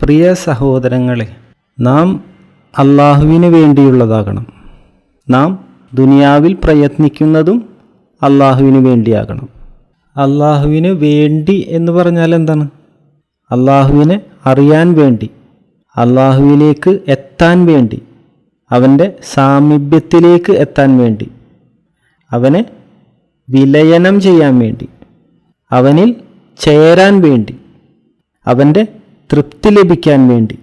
പ്രിയ സഹോദരങ്ങളെ നാം അള്ളാഹുവിന് വേണ്ടിയുള്ളതാകണം. നാം ദുനിയാവിൽ പ്രയത്നിക്കുന്നതും അള്ളാഹുവിന് വേണ്ടിയാകണം. അള്ളാഹുവിന് വേണ്ടി എന്ന് പറഞ്ഞാൽ എന്താണ്? അള്ളാഹുവിനെ അറിയാൻ വേണ്ടി അള്ളാഹുവിലേക്ക് എത്താൻ വേണ്ടി അവന്റെ സാമീപ്യത്തിലേക്ക് എത്താൻ വേണ്ടി അവനെ വിലയനം ചെയ്യാൻ വേണ്ടി അവനിൽ ചേരാൻ വേണ്ടി അവന്റെ തൃപ്തി ലഭിക്കാൻ വേണ്ടി.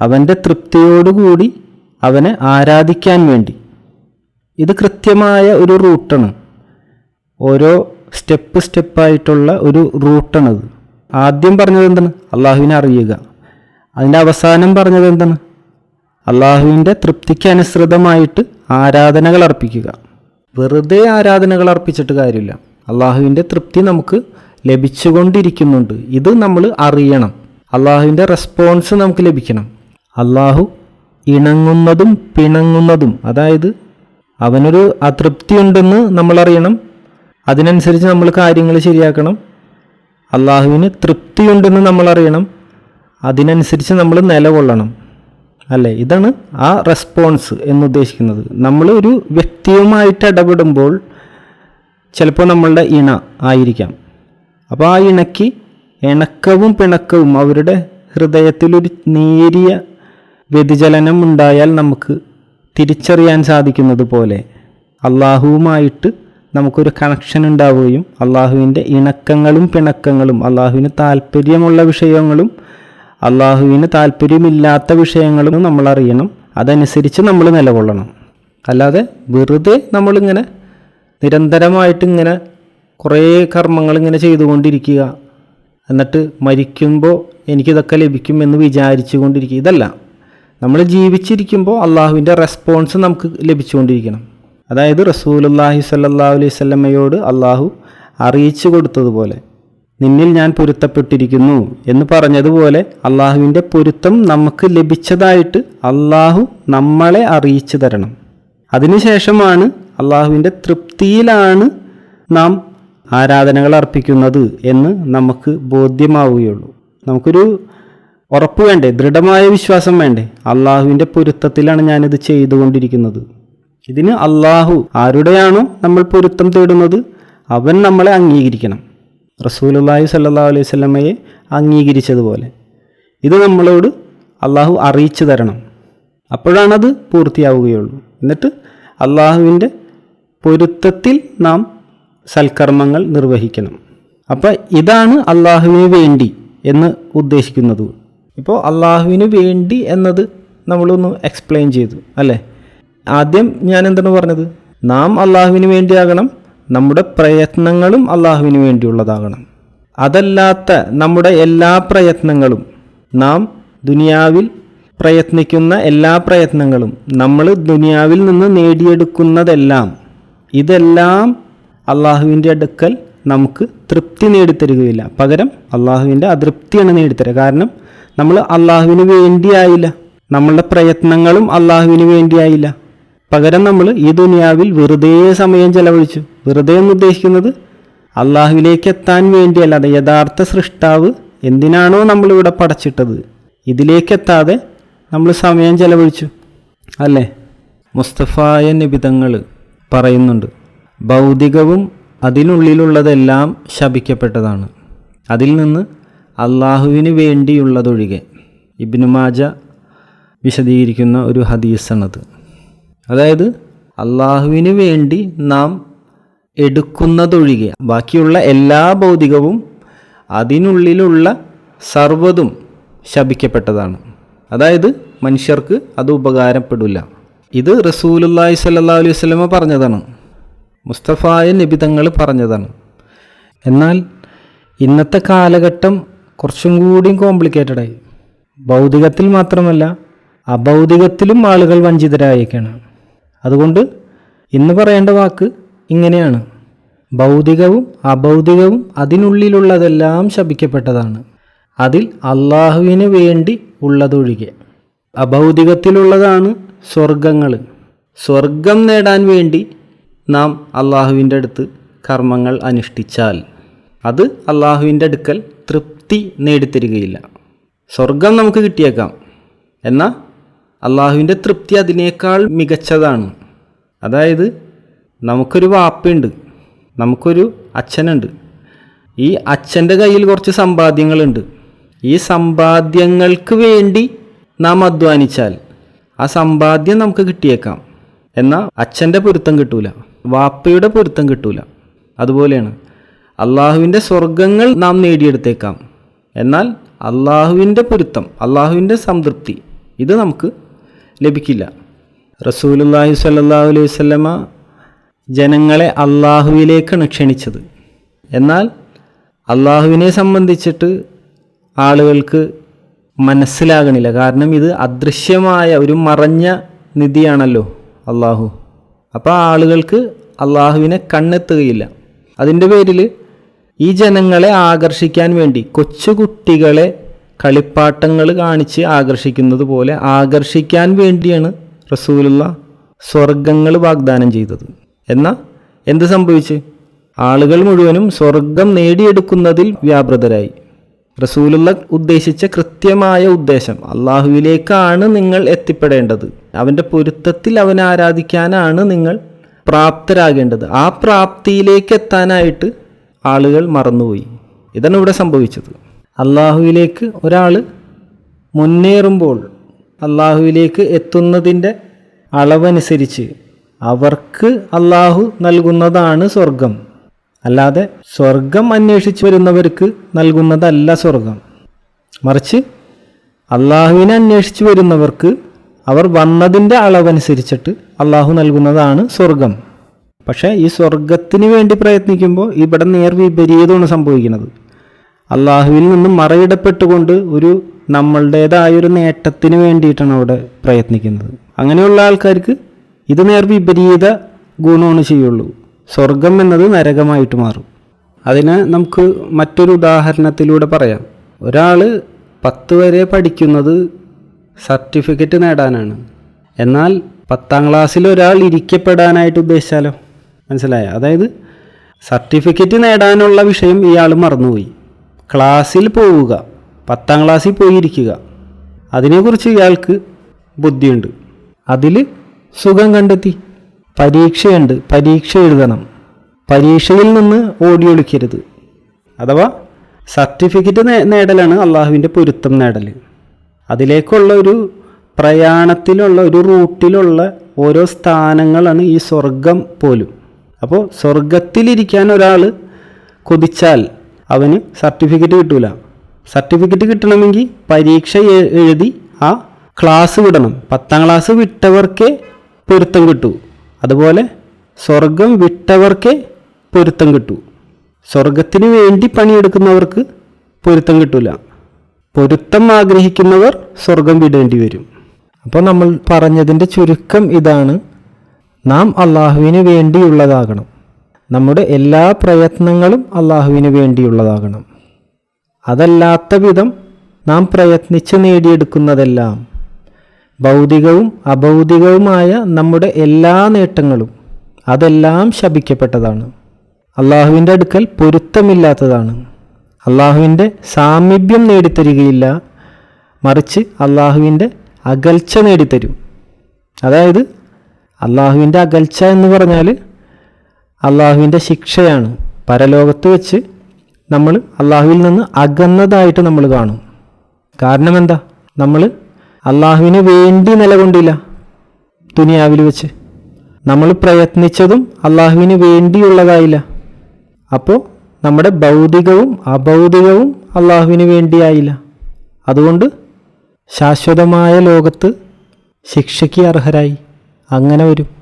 അവന്റെ തൃപ്തിയോടുകൂടി അവനെ ആരാധിക്കാൻ വേണ്ടി. ഇത് കൃത്യമായ ഒരു റൂട്ടാണ്. ഓരോ സ്റ്റെപ്പ് സ്റ്റെപ്പായിട്ടുള്ള ഒരു റൂട്ടാണത് ആദ്യം പറഞ്ഞത് എന്താണ്? അള്ളാഹുവിനെ അറിയുക. അതിന്റെ അവസാനം പറഞ്ഞത് എന്താണ്? അള്ളാഹുവിന്റെ തൃപ്തിക്ക് അനുസൃതമായിട്ട് ആരാധനകൾ അർപ്പിക്കുക. വെറുതെ ആരാധനകൾ അർപ്പിച്ചിട്ട് കാര്യമില്ല. അള്ളാഹുവിന്റെ തൃപ്തി നമുക്ക് ലഭിച്ചുകൊണ്ടിരിക്കുന്നുണ്ട്. ഇത് നമ്മൾ അറിയണം. അള്ളാഹുവിന്റെ റെസ്പോൺസ് നമുക്ക് ലഭിക്കണം. അള്ളാഹു ഇണങ്ങുന്നതും പിണങ്ങുന്നതും. അതായത് അവനൊരു അതൃപ്തി ഉണ്ടെന്ന് നമ്മൾ അറിയണം അതിനനുസരിച്ച് നമ്മൾ കാര്യങ്ങൾ ശരിയാക്കണം. അള്ളാഹുവിന് തൃപ്തിയുണ്ടെന്ന് നമ്മളറിയണം. അതിനനുസരിച്ച് നമ്മൾ നിലകൊള്ളണം. അല്ലേ? ഇതാണ് ആ റെസ്പോൺസ് എന്നുദ്ദേശിക്കുന്നത്. നമ്മൾ ഒരു വ്യക്തിയുമായിട്ട് ഇടപെടുമ്പോൾ ചിലപ്പോൾ നമ്മളുടെ ഇണ ആയിരിക്കാം. അപ്പോൾ ആ ഇണയ്ക്ക് ഇണക്കവും പിണക്കവും അവരുടെ ഹൃദയത്തിലൊരു നേരിയ വ്യതിചലനം ഉണ്ടായാൽ നമുക്ക് തിരിച്ചറിയാൻ സാധിക്കുന്നത് പോലെ. അള്ളാഹുവുമായിട്ട് നമുക്കൊരു കണക്ഷൻ ഉണ്ടാവുകയും അള്ളാഹുവിന്റെ ഇണക്കങ്ങളും പിണക്കങ്ങളും അള്ളാഹുവിന് താല്പര്യമുള്ള വിഷയങ്ങളും അള്ളാഹുവിന് താല്പര്യമില്ലാത്ത വിഷയങ്ങളും നമ്മൾ അറിയണം. അതനുസരിച്ച് നമ്മൾ നിലകൊള്ളണം. അല്ലാതെ വെറുതെ നമ്മളിങ്ങനെ നിരന്തരമായിട്ട് ഇങ്ങനെ കുറേ കർമ്മങ്ങൾ ഇങ്ങനെ ചെയ്തുകൊണ്ടിരിക്കുക എന്നിട്ട് മരിക്കുമ്പോൾ എനിക്കിതൊക്കെ ലഭിക്കും എന്ന് വിചാരിച്ചു കൊണ്ടിരിക്കുക ഇതല്ല. നമ്മൾ ജീവിച്ചിരിക്കുമ്പോൾ അള്ളാഹുവിന്റെ റെസ്പോൺസ് നമുക്ക് ലഭിച്ചുകൊണ്ടിരിക്കണം. അതായത് റസൂലുല്ലാഹി സല്ലാ അലൈഹി സ്വല്ലമ്മയോട് അള്ളാഹു അറിയിച്ചു കൊടുത്തതുപോലെ നിന്നിൽ ഞാൻ പൊരുത്തപ്പെട്ടിരിക്കുന്നു എന്ന് പറഞ്ഞതുപോലെ അള്ളാഹുവിന്റെ പൊരുത്തം നമുക്ക് ലഭിച്ചതായിട്ട് അള്ളാഹു നമ്മളെ അറിയിച്ചു തരണം. അതിനുശേഷമാണ് അള്ളാഹുവിന്റെ തൃപ്തിയിലാണ് നാം ആരാധനകൾ അർപ്പിക്കുന്നത് എന്ന് നമുക്ക് ബോധ്യമാവുകയുള്ളൂ. നമുക്കൊരു ഉറപ്പ് വേണ്ടേ? ദൃഢമായ വിശ്വാസം വേണ്ടേ? അള്ളാഹുവിന്റെ പൊരുത്തത്തിലാണ് ഞാനിത് ചെയ്തുകൊണ്ടിരിക്കുന്നത്. ഇതിന് അള്ളാഹു ആരുടെയാണോ നമ്മൾ പൊരുത്തം തേടുന്നത്? അവൻ നമ്മളെ അംഗീകരിക്കണം. റസൂലുള്ളാഹി സല്ലാ അലൈഹി സ്വലമയെ അംഗീകരിച്ചതുപോലെ. ഇത് നമ്മളോട് അള്ളാഹു അറിയിച്ചു തരണം. അപ്പോഴാണത് പൂർത്തിയാവുകയുള്ളൂ. എന്നിട്ട് അള്ളാഹുവിന്റെ പൊരുത്തത്തിൽ നാം സൽക്കർമ്മങ്ങൾ നിർവഹിക്കണം. അപ്പം ഇതാണ് അള്ളാഹുവിന് വേണ്ടി എന്ന് ഉദ്ദേശിക്കുന്നത്. ഇപ്പോൾ അള്ളാഹുവിന് വേണ്ടി എന്നത് നമ്മളൊന്ന് എക്സ്പ്ലെയിൻ ചെയ്തു അല്ലേ? ആദ്യം ഞാൻ എന്താണ് പറഞ്ഞത്? നാം അള്ളാഹുവിന് വേണ്ടിയാകണം നമ്മുടെ പ്രയത്നങ്ങളും അള്ളാഹുവിന് വേണ്ടിയുള്ളതാകണം. അതല്ലാത്ത നമ്മുടെ എല്ലാ പ്രയത്നങ്ങളും നാം ദുനിയാവിൽ പ്രയത്നിക്കുന്ന എല്ലാ പ്രയത്നങ്ങളും നമ്മൾ ദുനിയാവിൽ നിന്ന് നേടിയെടുക്കുന്നതെല്ലാം ഇതെല്ലാം അള്ളാഹുവിന്റെ അടുക്കൽ നമുക്ക് തൃപ്തി നേടിത്തരികയില്ല. പകരം അള്ളാഹുവിന്റെ അതൃപ്തിയാണ് നേടിത്തരുക. കാരണം നമ്മൾ അള്ളാഹുവിന് വേണ്ടിയായില്ല. നമ്മളുടെ പ്രയത്നങ്ങളും അള്ളാഹുവിന് വേണ്ടിയായില്ല. പകരം നമ്മൾ ഈ ദുനിയാവിൽ വെറുതെ സമയം ചെലവഴിച്ചു. വെറുതെ എന്ന് ഉദ്ദേശിക്കുന്നത് അള്ളാഹുവിലേക്ക് എത്താൻ വേണ്ടിയല്ല. വേണ്ടിയല്ലാതെ യഥാർത്ഥ സൃഷ്ടാവ് എന്തിനാണോ നമ്മളിവിടെ പടച്ചിട്ടത്. ഇതിലേക്കെത്താതെ നമ്മൾ സമയം ചെലവഴിച്ചു. അല്ലേ? മുസ്തഫായ നിബിതങ്ങൾ പറയുന്നുണ്ട്. ഭൗതികവും അതിനുള്ളിലുള്ളതെല്ലാം ശപിക്കപ്പെട്ടതാണ്. അതിൽ നിന്ന് അള്ളാഹുവിന് വേണ്ടിയുള്ളതൊഴികെ. ഇബ്നു മാജ വിശദീകരിക്കുന്ന ഒരു ഹദീസാണത്. അതായത് അള്ളാഹുവിന് വേണ്ടി നാം എടുക്കുന്നതൊഴികെ ബാക്കിയുള്ള എല്ലാ ഭൗതികവും അതിനുള്ളിലുള്ള സർവതും ശപിക്കപ്പെട്ടതാണ്. അതായത് മനുഷ്യർക്ക് അത് ഉപകാരപ്പെടില്ല. ഇത് റസൂലുല്ലാഹി സല്ലാ അലൈഹി വസല്ലമ പറഞ്ഞതാണ്. മുസ്തഫായ നിബിതങ്ങൾ പറഞ്ഞതാണ്. എന്നാൽ ഇന്നത്തെ കാലഘട്ടം കുറച്ചും കൂടിയും കോംപ്ലിക്കേറ്റഡായി ഭൗതികത്തിൽ മാത്രമല്ല അഭൗതികത്തിലും ആളുകൾ വഞ്ചിതരായേക്കാണ്. അതുകൊണ്ട് ഇന്ന് പറയേണ്ട വാക്ക് ഇങ്ങനെയാണ്. ഭൗതികവും അഭൗതികവും അതിനുള്ളിലുള്ളതെല്ലാം ശപിക്കപ്പെട്ടതാണ്. അതിൽ അള്ളാഹുവിന് വേണ്ടി ഉള്ളതൊഴികെ. അഭൗതികത്തിലുള്ളതാണ് സ്വർഗങ്ങൾ സ്വർഗം നേടാൻ വേണ്ടി നാം അള്ളാഹുവിന്റെ അടുത്ത് കർമ്മങ്ങൾ അനുഷ്ഠിച്ചാൽ അത് അള്ളാഹുവിന്റെ അടുക്കൽ തൃപ്തി നേടിത്തരികയില്ല. സ്വർഗം നമുക്ക് കിട്ടിയേക്കാം. എന്നാൽ അള്ളാഹുവിന്റെ തൃപ്തി അതിനേക്കാൾ മികച്ചതാണ്. അതായത് നമുക്കൊരു വാപ്പയുണ്ട് നമുക്കൊരു അച്ഛനുണ്ട്. ഈ അച്ഛന്റെ കയ്യിൽ കുറച്ച് സമ്പാദ്യങ്ങളുണ്ട്. ഈ സമ്പാദ്യങ്ങൾക്ക് വേണ്ടി നാം അധ്വാനിച്ചാൽ ആ സമ്പാദ്യം നമുക്ക് കിട്ടിയേക്കാം. എന്നാൽ അച്ഛന്റെ പൊരുത്തം കിട്ടൂല. വാപ്പയുടെ പൊരുത്തം കിട്ടൂല. അതുപോലെയാണ്. അള്ളാഹുവിന്റെ സ്വർഗങ്ങൾ നാം നേടിയെടുത്തേക്കാം. എന്നാൽ അള്ളാഹുവിന്റെ പൊരുത്തം അള്ളാഹുവിന്റെ സംതൃപ്തി ഇത് നമുക്ക് ലഭിക്കില്ല. റസൂലുല്ലാഹി സല്ലാഹു അലൈഹി വസല്ലമ ജനങ്ങളെ അള്ളാഹുവിലേക്കാണ് ക്ഷണിച്ചത്. എന്നാൽ അള്ളാഹുവിനെ സംബന്ധിച്ചിട്ട് ആളുകൾക്ക് മനസ്സിലാകണില്ല. കാരണം ഇത് അദൃശ്യമായ ഒരു മറഞ്ഞ നിധിയാണല്ലോ അള്ളാഹു. അപ്പോൾ ആളുകൾക്ക് അള്ളാഹുവിനെ കണ്ണെത്തുകയില്ല. അതിന്റെ പേരിൽ ഈ ജനങ്ങളെ ആകർഷിക്കാൻ വേണ്ടി കൊച്ചുകുട്ടികളെ കളിപ്പാട്ടങ്ങൾ കാണിച്ച് ആകർഷിക്കുന്നത് പോലെ ആകർഷിക്കാൻ വേണ്ടിയാണ് റസൂലുള്ള സ്വർഗങ്ങൾ വാഗ്ദാനം ചെയ്തത്. എന്നാൽ എന്ത് സംഭവിച്ച്? ആളുകൾ മുഴുവനും സ്വർഗം നേടിയെടുക്കുന്നതിൽ വ്യാപൃതരായി. റസൂലുള്ള ഉദ്ദേശിച്ച കൃത്യമായ ഉദ്ദേശം. അള്ളാഹുവിലേക്കാണ് നിങ്ങൾ എത്തിപ്പെടേണ്ടത്. അവന്റെ പൊരുത്തത്തിൽ അവനെ ആരാധിക്കാനാണ് നിങ്ങൾ പ്രാപ്തരാകേണ്ടത്. ആ പ്രാപ്തിയിലേക്ക് എത്താനായിട്ട് ആളുകൾ മറന്നുപോയി. ഇതാണ് ഇവിടെ സംഭവിച്ചത്. അള്ളാഹുവിലേക്ക് ഒരാൾ മുന്നേറുമ്പോൾ അള്ളാഹുവിലേക്ക് എത്തുന്നതിന്റെ അളവനുസരിച്ച് അവർക്ക് അള്ളാഹു നൽകുന്നതാണ് സ്വർഗം അല്ലാതെ സ്വർഗം അന്വേഷിച്ച് വരുന്നവർക്ക് നൽകുന്നതല്ല സ്വർഗം. മറിച്ച് അള്ളാഹുവിനെ അന്വേഷിച്ച് വരുന്നവർക്ക് അവർ വന്നതിന്റെ അളവനുസരിച്ചിട്ട് അള്ളാഹു നൽകുന്നതാണ് സ്വർഗം. പക്ഷേ ഈ സ്വർഗത്തിന് വേണ്ടി പ്രയത്നിക്കുമ്പോൾ ഇവിടെ നേർ വിപരീതമാണ് സംഭവിക്കുന്നത്. അള്ളാഹുവിൽ നിന്നും മറയിടപ്പെട്ടുകൊണ്ട് ഒരു നമ്മളുടേതായ ഒരു നേട്ടത്തിന് വേണ്ടിയിട്ടാണ് അവിടെ പ്രയത്നിക്കുന്നത്. അങ്ങനെയുള്ള ആൾക്കാർക്ക് ഇത് നേർ വിപരീത ഗുണമാണ് ചെയ്യുള്ളൂ. സ്വർഗം എന്നത് നരകമായിട്ട് മാറും. അതിന് നമുക്ക് മറ്റൊരു ഉദാഹരണത്തിലൂടെ പറയാം. ഒരാൾ പത്ത് വരെ പഠിക്കുന്നത് സർട്ടിഫിക്കറ്റ് നേടാനാണ്. എന്നാൽ പത്താം ക്ലാസ്സിൽ ഒരാൾ ഇരിക്കപ്പെടാനായിട്ട് ഉദ്ദേശിച്ചാലോ? മനസ്സിലായ? അതായത് സർട്ടിഫിക്കറ്റ് നേടാനുള്ള വിഷയം ഇയാൾ മറന്നുപോയി. ക്ലാസ്സിൽ പോവുക പത്താം ക്ലാസ്സിൽ പോയിരിക്കുക അതിനെക്കുറിച്ച് ഇയാൾക്ക് ബുദ്ധിയുണ്ട്. അതിൽ സുഖം കണ്ടെത്തി. പരീക്ഷയുണ്ട്. പരീക്ഷ എഴുതണം. പരീക്ഷയിൽ നിന്ന് ഓടി ഒളിക്കരുത്. അഥവാ സർട്ടിഫിക്കറ്റ് നേടലാണ് അള്ളാഹുവിന്റെ പൊരുത്തം നേടൽ. അതിലേക്കുള്ള ഒരു പ്രയാണത്തിലുള്ള ഒരു റൂട്ടിലുള്ള ഓരോ സ്ഥാനങ്ങളാണ് ഈ സ്വർഗം പോലും. അപ്പോൾ സ്വർഗത്തിലിരിക്കാൻ ഒരാൾ കൊതിച്ചാൽ അവന് സർട്ടിഫിക്കറ്റ് കിട്ടൂല. സർട്ടിഫിക്കറ്റ് കിട്ടണമെങ്കിൽ പരീക്ഷ എഴുതി ആ ക്ലാസ് വിടണം. പത്താം ക്ലാസ് വിട്ടവർക്കേ പൊരുത്തം കിട്ടൂ. അതുപോലെ സ്വർഗം വിട്ടവർക്കേ പൊരുത്തം കിട്ടു. സ്വർഗത്തിന് വേണ്ടി പണിയെടുക്കുന്നവർക്ക് പൊരുത്തം കിട്ടൂല. പൊരുത്തം ആഗ്രഹിക്കുന്നവർ സ്വർഗം വിടേണ്ടി വരും. അപ്പോൾ നമ്മൾ പറഞ്ഞതിന്റെ ചുരുക്കം ഇതാണ്. നാം അള്ളാഹുവിന് വേണ്ടിയുള്ളതാകണം. നമ്മുടെ എല്ലാ പ്രയത്നങ്ങളും അള്ളാഹുവിന് വേണ്ടിയുള്ളതാകണം. അതല്ലാത്ത വിധം നാം പ്രയത്നിച്ച് നേടിയെടുക്കുന്നതെല്ലാം ഭൗതികവും അഭൗതികവുമായ നമ്മുടെ എല്ലാ നേട്ടങ്ങളും അതെല്ലാം ശപിക്കപ്പെട്ടതാണ്. അള്ളാഹുവിന്റെ അടുക്കൽ പൊരുത്തമില്ലാത്തതാണ്. അള്ളാഹുവിന്റെ സാമീപ്യം നേടിത്തരികയില്ല. മറിച്ച് അള്ളാഹുവിന്റെ അകൽച്ച നേടിത്തരും. അതായത് അള്ളാഹുവിന്റെ അകൽച്ച എന്ന് പറഞ്ഞാൽ അള്ളാഹുവിന്റെ ശിക്ഷയാണ്. പരലോകത്ത് വെച്ച് നമ്മൾ അള്ളാഹുവിൽ നിന്ന് അകന്നതായിട്ട് നമ്മൾ കാണും. കാരണം എന്താ? നമ്മൾ അള്ളാഹുവിന് വേണ്ടി നിലകൊണ്ടില്ല ദുനിയാവിൽ വെച്ച്. നമ്മൾ പ്രയത്നിച്ചതും അള്ളാഹുവിന് വേണ്ടിയുള്ളതായില്ല. അപ്പോൾ നമ്മുടെ ഭൗതികവും അഭൗതികവും അള്ളാഹുവിന് വേണ്ടിയായില്ല. അതുകൊണ്ട് ശാശ്വതമായ ലോകത്ത് ശിക്ഷയ്ക്ക് അർഹരായി. അങ്ങനെ വരും.